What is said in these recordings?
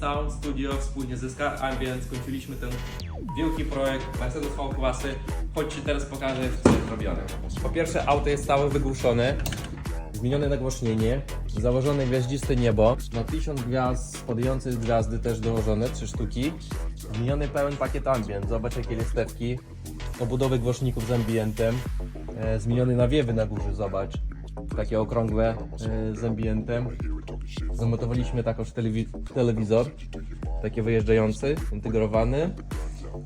Sound Studio wspólnie ze Scar Ambient skończyliśmy ten wielki projekt Mercedes V-klasy. Chodźcie teraz pokażę, co jest zrobione. Po pierwsze auto jest całe wygłuszone, zmienione nagłośnienie, założone gwiaździste niebo, na 1000 gwiazd, z gwiazdy też dołożone, 3 sztuki, zmieniony pełen pakiet ambient, zobacz jakie listewki, obudowy głośników z ambientem, e, zmienione nawiewy na górze, zobacz, takie okrągłe e, z ambientem, zamontowaliśmy takoż telewi- telewizor, taki wyjeżdżający, integrowany,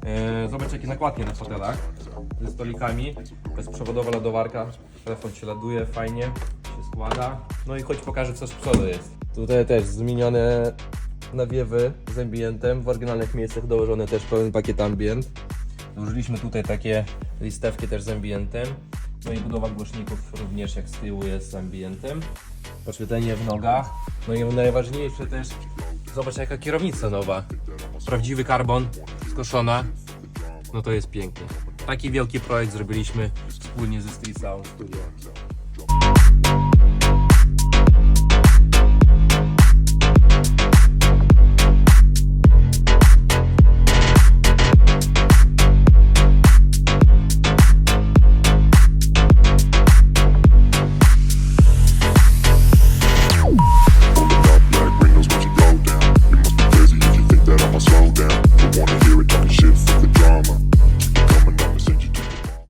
e, zobacz jakie nakładnie na fotelach, ze stolikami, bezprzewodowa ładowarka, telefon się ładuje fajnie, się składa. No i choć pokażę co z przodu jest. Tutaj też zmienione nawiewy z ambientem, w oryginalnych miejscach dołożone też pełen pakiet ambient. Użyliśmy tutaj takie listewki też z ambientem. No i budowa głośników również jak z tyłu jest z ambientem. Podświetlenie w nogach. No i najważniejsze też, zobacz jaka kierownica nowa. Prawdziwy karbon, skoszona. No to jest pięknie. Taki wielki projekt zrobiliśmy wspólnie ze Street Sound Studio.